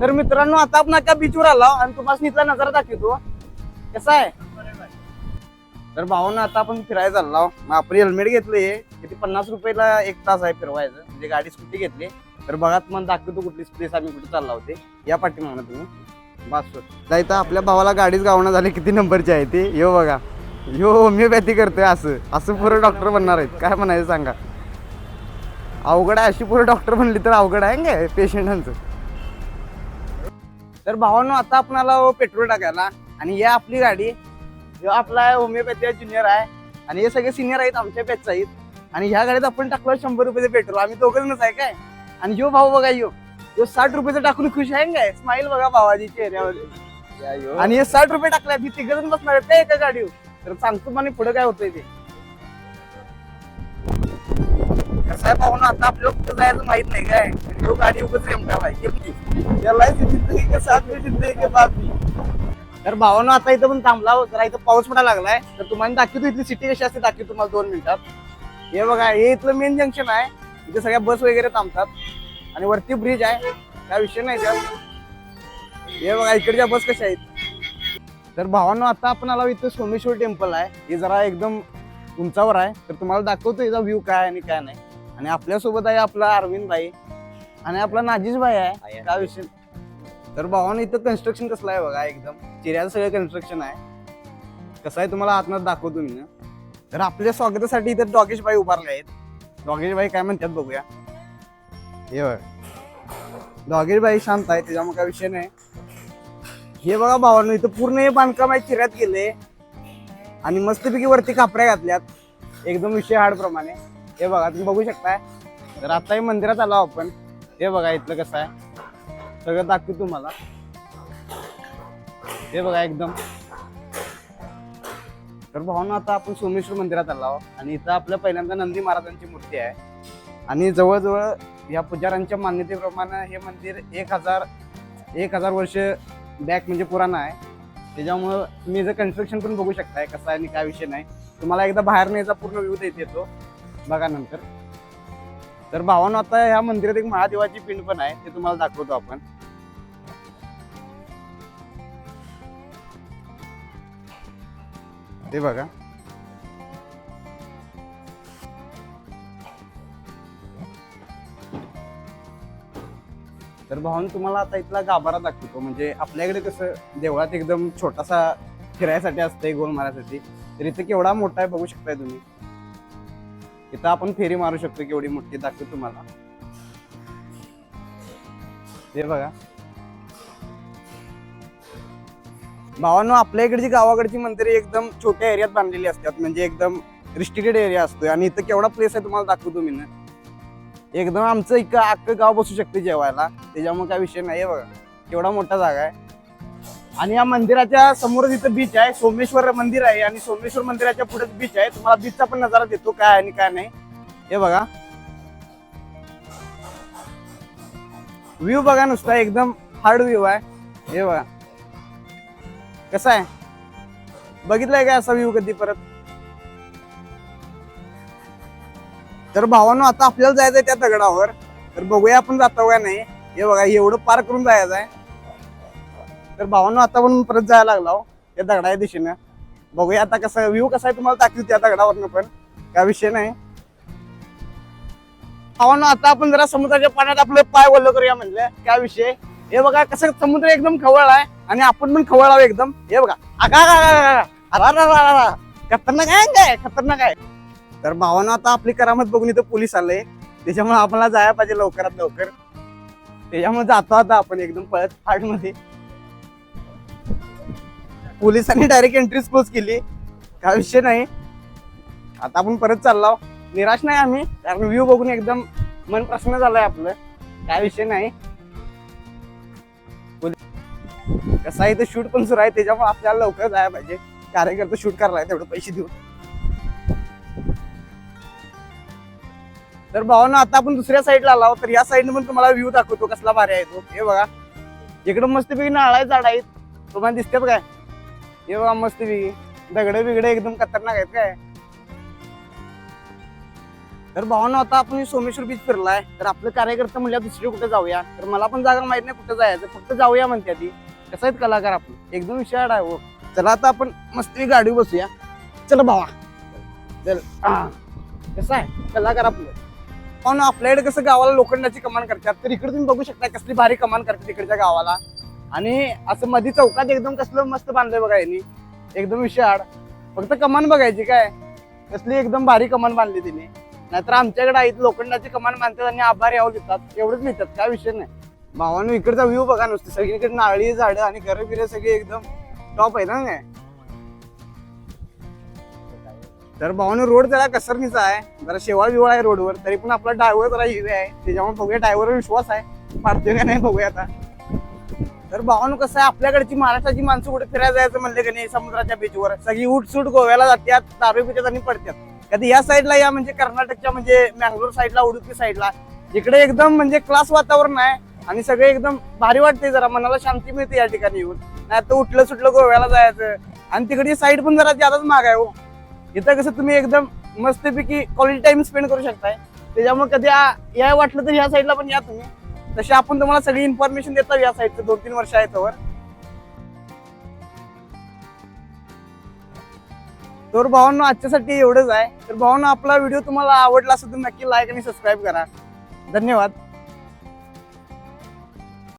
तर मित्रांनो आता आपण त्या बीचवर आलो आणि तुम्हाला इथला नजारा दाखवतो. कसा आहे? तर भावानं आता आपण फिरायला चाललो मग आपण हेल्मेट घेतले. किती? पन्नास रुपयाला एक तास आहे फिरवायचं. म्हणजे गाडी स्कूटी घेतली. तर बघा तुम्हाला दाखवतो कुठली स्पेस आम्ही कुठे चालला होते या पाठीमागणं तुम्ही. बस जायचं आपल्या भावाला गाडीच गावणं झाली. किती नंबरची आहे ते? यो बघा. यो होमिओपॅथी करतोय असं. असं पुरं डॉक्टर बनणार आहेत. काय म्हणायचं सांगा. अवघड आहे. अशी पुरं डॉक्टर बनली तर अवघड आहे काय? पेशंटांचं तर भावानो आता आपणाला पेट्रोल टाकायला. आणि ही आपली गाडी ह्यो आपला होमिओपॅथी ज्युनियर आहे. आणि हे सगळे सिनियर आहेत आमच्या बॅचचे आहेत. आणि ह्या गाडीत आपण टाकलं शंभर रुपयाचं पेट्रोल आम्ही दोघंच आहे काय? आणि ह्यो भाऊ बघा ह्यो ह्यो साठ रुपयाचं टाकून खुश आहे काय? स्माईल बघा भावाची चेहऱ्यावर आणि हे साठ रुपये टाकले मी तिघ जण बसणार काय एका गाडीवर? तर सांगतो मला पुढे काय होतंय ते. कसं आहे पाहून आता आपल्याला कुठं जायचं माहीत नाही काय? तो गाडी उगाच रेमटा पाहिजे त्याला जिंदगी के साथ में जिंदगी के बाद भी तर भावानं आता इथं पण थांबला हो, जरा इथं पाऊस पडायला लागलाय. तर तुम्हाला दाखवतो इथली सिटी कशी असते दाखवतो तुम्हाला दोन मिनिटात हे बघा हे इथलं मेन जंक्शन आहे. इथे सगळ्या बस वगैरे थांबतात. आणि वरती ब्रिज आहे. काय विषय नाही त्यात. हे बघा इकडच्या बस कशा आहेत? तर भावांनो आता आपण आलो इथं सोमेश्वर टेम्पल आहे. हे जरा एकदम उंचावर आहे. तर तुम्हाला दाखवतो याचा व्ह्यू काय आणि काय नाही. आणि आपल्यासोबत आहे आपला अरविंद भाई. आणि आपला नाजीज भाई आहे काय विषय. तर भावानं इथं कन्स्ट्रक्शन कसलं आहे बघा एकदम. चिऱ्याचं सगळं कन्स्ट्रक्शन आहे. कसं आहे तुम्हाला आतमध्ये दाखवतो मी तर आपल्या स्वागतासाठी इथं डॉगेश भाई उभारले आहेत. डॉगेश भाई काय म्हणतात बघूया. हे बघ. डॉगेश भाई शांत आहे त्याच्यामुळे काय विषय नाही. हे बघा भावानं इथं पूर्ण हे बांधकाम आहे चिऱ्यात गेले आणि मस्तपैकी वरती कापऱ्या घातल्यात. एकदम विषय हाड प्रमाणे हे बघा तुम्ही बघू शकताय. तर आता हे मंदिरात आलो आपण. हे बघा इथलं कसं आहे. सगळं दाखवू तुम्हाला. हे बघा एकदम. तर भावना आता आपण सोमेश्वर मंदिरात आलो आणि इथं आपल्या पहिल्यांदा नंदी महाराजांची मूर्ती आहे. आणि जवळजवळ या पुजाऱ्यांच्या मान्यतेप्रमाणे हे मंदिर एक हजार एक हजार वर्ष बॅक म्हणजे पुराणं आहे. त्याच्यामुळं तुम्ही जर कन्स्ट्रक्शन पण बघू शकताय कसं आहे आणि काय विषय नाही. तुम्हाला एकदा बाहेर न्यायचा पूर्ण व्यू देत येतो. बघा नंतर. तर भावानं आता ह्या मंदिरात एक महादेवाची पिंड पण आहे ते तुम्हाला दाखवतो आपण. ते बघा. तर भावान तुम्हाला आता इथला गाभारा दाखवतो. म्हणजे आपल्याकडे कसं देवळात एकदम छोटासा फिरायसाठी असतंय गोल मारायसाठी. तर इथं केवढा मोठा आहे बघू शकताय तुम्ही. इथं आपण फेरी मारू शकतो केवढी मोठी दाखवू तुम्हाला. हे बघा. भावांनो आपल्या इकडची गावाकडची मंदिरे एकदम छोट्या एरियात बांधलेली असतात. म्हणजे एकदम रिस्ट्रिक्टेड एरिया असतोय. आणि इथं केवढा प्लेस आहे तुम्हाला दाखवतो मी ना. एकदम आमचं इकडं अख्खं गाव बसू शकते जेवायला. त्याच्यामुळे काय विषय नाही बघा. केवढा मोठा जागा आहे. आणि या मंदिराच्या समोरच इथं बीच आहे. सोमेश्वर मंदिर आहे आणि सोमेश्वर मंदिराच्या पुढेच बीच आहे. तुम्हाला बीचचा पण नजारा देतो काय आणि काय नाही. हे बघा. व्ह्यू बघा नुसता एकदम हार्ड व्ह्यू आहे. हे बघा. कसा आहे? बघितलंय काय असा व्ह्यू कधी परत? तर भावानो आता आपल्याला जायचंय त्या दगडावर. तर बघूया आपण जातो का नाही. हे बघा एवढं पार करून जायचं आहे तर भावांना आता पण परत जायला लागला हो, या दगडा दगडाच्या दिशेनं. बघूया आता कसं व्ह्यू कसा आहे तुम्हाला दाखवू त्या दगडावरनं पण. काय विषय नाही. भावानो आता आपण जरा समुद्राच्या पाण्यात आपलं पाय वल्ल करूया म्हणलं. काय विषय? हे बघा कसं समुद्र एकदम खवळ आहे आणि आपण पण खवळ आहोत एकदम. हे बघा. आगा अरा, खतरनाक आहे काय खतरनाक आहे. तर भावानं आता आपली करामत बघून इथं पोलीस आले. त्याच्यामुळे आपल्याला जायला पाहिजे लवकरात लवकर. त्याच्यामुळे जातो आता आपण एकदम पळत फाटमध्ये पोलिसांनी डायरेक्ट एंट्री क्लोज केली. काय विषय नाही. आता आपण परत चाललो. निराश नाही आम्ही. कारण व्ह्यू बघून एकदम मन प्रसन्न झालंय आपलं. काय विषय नाही. कसं आहे इथं शूट पण सुरू आहे. त्याच्यामुळे आपल्याला लवकर जायला पाहिजे. कार्यकर्ते शूट करायला तेवढे पैसे देऊन. तर भावानं आता आपण दुसऱ्या साईडला आलो. तर या साईडने पण तुम्हाला व्ह्यू दाखवतो कसला भारी आहे तो. हे बघा. इकडं मस्तपैकी नाळा झाड आहेत. तुम्हाला दिसतात काय? हे मस्त बी दगडे बिगडे एकदम खतरनाक आहेत काय? तर भावानं आता आपण सोमेश्वर बीच फिरलाय. तर आपलं कार्यकर्ता म्हणल्या दुसरी कुठे जाऊया? तर मला पण जागा माहीत नाही कुठे जायचं. फक्त जाऊया म्हणते ती कसं आहेत कलाकार आपलं? एकदम विषयाड आहे हो. चला आता आपण मस्त गाडी बसूया. चला भावा. चल. हा. कसं आहे? कलाकार आपलं. पण आपल्याकडे कसं गावाला लोखंडाची कमान करतात. तर इकडे तुम्ही बघू शकता कसली भारी कमान करते इकडच्या गावाला. आणि असं मध्ये चौकात एकदम कसलं मस्त बांधलंय बघा यांनी. एकदम विशाळ. फक्त कमान बघायची काय? कसली एकदम भारी कमान बांधली तिने. नाहीतर आमच्याकडे आहेत लोखंडाची कमान बांधतात आणि आभार यावं देतात एवढंच लिहितात काय विषय नाही. भावानं इकडचा व्ह्यू बघा नुसतं. सगळीकडे नाळी झाडं आणि घरं बिरं सगळे एकदम टॉप आहे ना काय तर भावानं रोड जरा कसरणीचा आहे. जरा शेवाळ बिवाळ आहे रोडवर. तरी पण आपला ड्रायव्हर जरा हिवे आहे. त्याच्यामुळे बघूया ड्रायव्हरवर विश्वास आहे. मारतोय का नाही बघूया आता. तर भावानं कसं आहे आपल्याकडची महाराष्ट्राची माणसं कुठे फिरायला जायचं म्हणले की नाही समुद्राच्या बीचवर सगळी उठसूट गोव्याला जातात दारू पितात आणि पडतात. कधी या साईडला या म्हणजे कर्नाटकच्या म्हणजे मँगलोर साईडला उडुपी साईडला इकडे एकदम म्हणजे क्लास वातावरण आहे आणि सगळे एकदम भारी वाटते जरा मनाला शांती मिळते या ठिकाणी येऊन. नाही तर उठलं सुटलं गोव्याला जायचं. आणि तिकडची साईड पण जरा जादाच महाग आहे हो. इथं कसं तुम्ही एकदम मस्तपैकी क्वालिटी टाइम स्पेंड करू शकताय. त्याच्यामुळे कधी या वाटलं तर ह्या साईडला पण या तुम्ही. तशी आपण तुम्हाला सगळी इन्फॉर्मेशन देतो या साईडचं दोन तीन वर्ष आहे वर तर भावांना आजच्यासाठी एवढंच आहे. तर भावांना आपला व्हिडिओ तुम्हाला आवडला असेल तर नक्की लाईक आणि सबस्क्राईब करा. धन्यवाद.